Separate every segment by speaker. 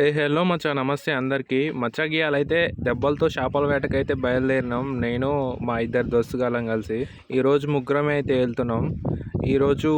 Speaker 1: ఏ hello మచ్చా నమస్తే అందరికీ. మచ్చా గీయాలైతే దెబ్బలతో చేపల వేటకైతే బయలుదేరినాం. నేను మా ఇద్దరు దోస్తుగాలం కలిసి ఈరోజు ముగ్గురమే అయితే వెళ్తున్నాం. ఈరోజు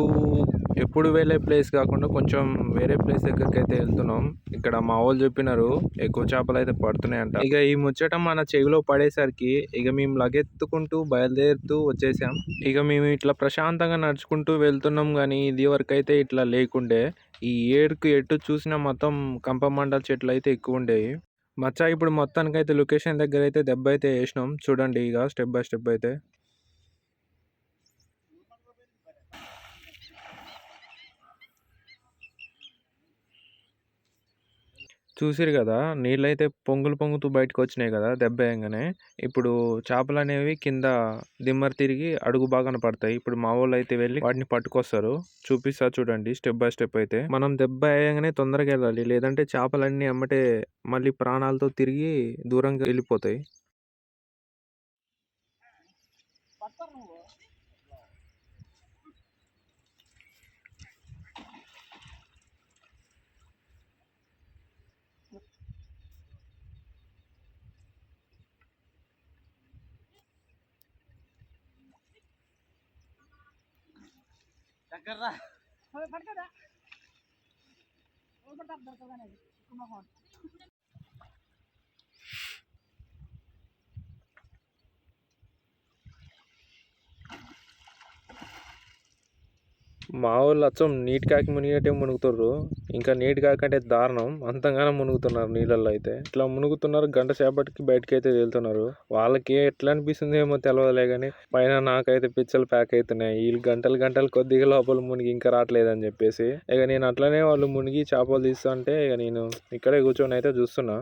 Speaker 1: ఎప్పుడు వెళ్ళే ప్లేస్ కాకుండా కొంచెం వేరే ప్లేస్ దగ్గరికి అయితే వెళ్తున్నాం. ఇక్కడ మా వాళ్ళు చెప్పినారు ఎక్కువ చేపలు అయితే పడుతున్నాయంట. ఇక ఈ ముచ్చట మన చెవిలో పడేసరికి ఇక మేము లగెత్తుకుంటూ బయలుదేరుతూ వచ్చేసాం. ఇక మేము ఇట్లా ప్రశాంతంగా నడుచుకుంటూ వెళ్తున్నాం కానీ ఇది వరకు అయితే ఇట్లా లేకుండే. ఈ ఏడుకు ఎటు చూసినా మొత్తం కంపమండల చెట్లు అయితే ఎక్కువ ఉండేవి. మచ్చా ఇప్పుడు మొత్తానికి అయితే లొకేషన్ దగ్గర అయితే దెబ్బ అయితే వేసినాం. చూడండి ఇక స్టెప్ బై స్టెప్ అయితే. చూసిరు కదా! నీళ్ళైతే పొంగులు పొంగుతూ బయటకు వచ్చినాయి కదా! దెబ్బ వేయంగానే ఇప్పుడు చేపలు అనేవి కింద దిమ్మర్ తిరిగి అడుగు బాగాన పడతాయి. ఇప్పుడు మా వాళ్ళు అయితే వెళ్ళి వాటిని పట్టుకొస్తారు. చూపిస్తా చూడండి స్టెప్ బై స్టెప్ అయితే. మనం దెబ్బ అయ్యగానే తొందరగా వెళ్ళాలి. లేదంటే చేపలన్నీ అమ్మటే మళ్ళీ ప్రాణాలతో తిరిగి దూరంగా వెళ్ళిపోతాయి.
Speaker 2: गर्रा हो फटका दा ओवर टाप धरतो गाने कुमा कोण
Speaker 1: మా వాళ్ళు అచ్చం నీటి కాకి మునిగినట్టే మునుగుతుర్రు. ఇంకా నీటి కాకంటే దారుణం. అంతగానే మునుగుతున్నారు నీళ్ళల్లో అయితే. ఇట్లా మునుగుతున్నారు గంట సేపటికి బయటకి అయితే వెళ్తున్నారు. వాళ్ళకి ఎట్లా అనిపిస్తుంది ఏమో తెలియదులే కానీ పైన నాకైతే పిచ్చలు ప్యాక్ అవుతున్నాయి వీళ్ళు గంటలు గంటలు కొద్దిగా లోపల మునిగి ఇంకా రావట్లేదని చెప్పేసి. ఇక నేను అట్లనే వాళ్ళు మునిగి చేపలు తీస్తుంటే ఇక నేను ఇక్కడే కూర్చొని అయితే చూస్తున్నా.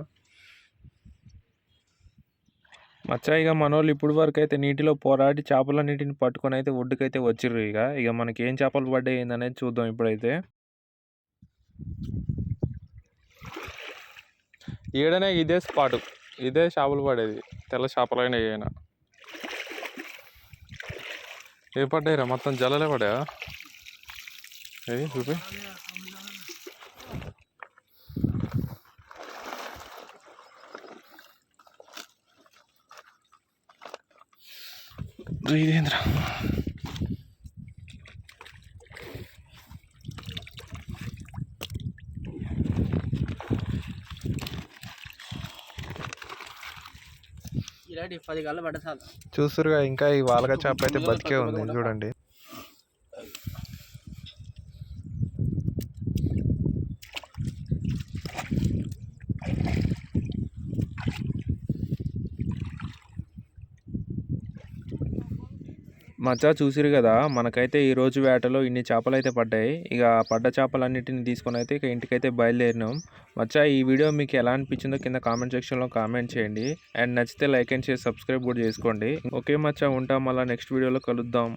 Speaker 1: మచ్చా ఇక మనోళ్ళు ఇప్పుడు వరకు అయితే నీటిలో పోరాడి చేపలన్నిటిని పట్టుకొని అయితే ఒడ్డుకైతే వచ్చిర్రు ఇక ఇక మనకి ఏం చేపలు పడ్డాయి ఏందనేది చూద్దాం ఇప్పుడైతే. ఈడనే ఇదే స్పాట్ ఇదే చేపలు పడేది. తెల్ల చేపలైన ఏమైనా ఏ పడ్డాయిరా? మొత్తం జలలే పడా ఏది చూపి. ఇదేంద్ర
Speaker 2: ఇలాంటి పది గల్ల పడ్డ చాలు.
Speaker 1: చూస్తురుగా ఇంకా ఈ వాలక చేప అయితే బతికే ఉంది చూడండి. మచ్చా చూసిరు కదా మనకైతే ఈ రోజు వేటలో ఇన్ని చేపలు అయితే పడ్డాయి. ఇక పడ్డ చేపలన్నిటిని తీసుకొని అయితే ఇక ఇంటికైతే బయలుదేరినాం. మచ్చా ఈ వీడియో మీకు ఎలా అనిపించిందో కింద కామెంట్ సెక్షన్లో కామెంట్ చేయండి. అండ్ నచ్చితే లైక్ అండ్ షేర్ సబ్స్క్రైబ్ కూడా చేసుకోండి. ఓకే మచ్చా ఉంటాం మళ్ళీ నెక్స్ట్ వీడియోలో కలుద్దాం.